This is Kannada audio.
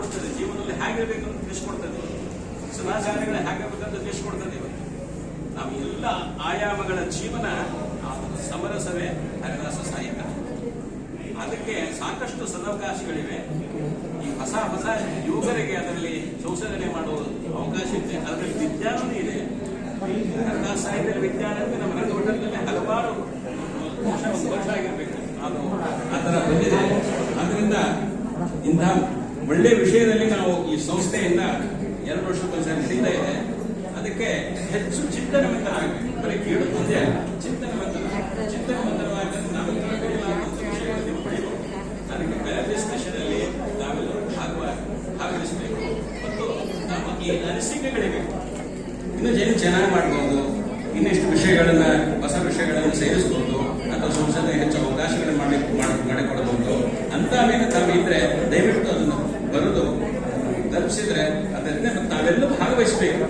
ತಿಳಿಸ್ಕೊಡ್ತದೆ ಜೀವನದಲ್ಲಿ ಹೇಗಿರ್ಬೇಕು ಅಂತ ತಿಳಿಸ್ಕೊಡ್ತದೆ. ಸದಾಚಾರಗಳು ಹೇಗಿರ್ಬೇಕಂತ ತಿಳಿಸ್ಕೊಡ್ತದೆ ಇವತ್ತು ನಾವು ಎಲ್ಲ ಆಯಾಮಗಳ ಜೀವನ ಸಮರಸವೇ ಹರಿದಾಸ ಸಹಾಯಕ. ಅದಕ್ಕೆ ಸಾಕಷ್ಟು ಸದವಕಾಶಗಳಿವೆ. ಈ ಹೊಸ ಹೊಸ ಯುವಕರಿಗೆ ಅದರಲ್ಲಿ ಸಂಶೋಧನೆ ಮಾಡುವ ಅವಕಾಶ ಇದೆ ಅದರಲ್ಲಿ ವಿಜ್ಞಾನವೂ ಇದೆ. ಹರಿದಾಸ ಸಾಹಿತ್ಯದಲ್ಲಿ ವಿಜ್ಞಾನ ಅಂದ್ರೆ ನಮ್ಮ ರಂಗಮಂಡಲದಲ್ಲಿ ಹಲವಾರು ವರ್ಷ, ಒಂದು ವರ್ಷ ಆಗಿರ್ಬೇಕು. ಅದು ಆ ಥರ ಬಂದಿದೆ. ಅದರಿಂದ ಇಂಥ ಒಳ್ಳೆಯ ವಿಷಯದಲ್ಲಿ ನಾವು ಈ ಸಂಸ್ಥೆಯಿಂದ ಎರಡು ವರ್ಷಕ್ಕೊಂದ್ಸರಿ ನಡೀತಾ ಇದೆ. ಅದಕ್ಕೆ ಹೆಚ್ಚು ಚಿಂತನವಂತರಾಗಬೇಕು ಬರೀ ಕೇಳುತ್ತಂತೆ ಚಿಂತನವಂತನ ಚಿಂತನವಂತರ ಚಿಂತನವಂತರವಾಗಿ ನಾವು ವಿಷಯಗಳನ್ನು ಪಡೆಯಬಹುದು ಅದಕ್ಕೆ ಡಿಸ್ಕಷನ್ ಅಲ್ಲಿ ನಾವೆಲ್ಲ ಭಾಗವ, ಭಾಗವಹಿಸಬೇಕು. ಮತ್ತು ನಮ್ಮ ಈ ಅನಿಸಿಕೆಗಳಿಗೆ ಇನ್ನು ಜನ ಚೆನ್ನಾಗಿ ಮಾಡಬಹುದು ಇನ್ನಿಷ್ಟು ವಿಷಯಗಳನ್ನ, ಹೊಸ ವಿಷಯಗಳನ್ನು ಸೇರಿಸಬಹುದು ಅಥವಾ ಸಂಸದ ಹೆಚ್ಚು ಅವಕಾಶಗಳನ್ನು ಮಾಡಿ, ಮಾಡಿ- ಮಾಡಿಕೊಡಬಹುದು ಅಂತ ಮೇಲೆ ತಾವು ಇದ್ರೆ ತಲುಪಿಸಿದ್ರೆ ಅದರಿಂದ ಮತ್ತೆ ನಾವೆಲ್ಲರೂ ಭಾಗವಹಿಸಬೇಕು.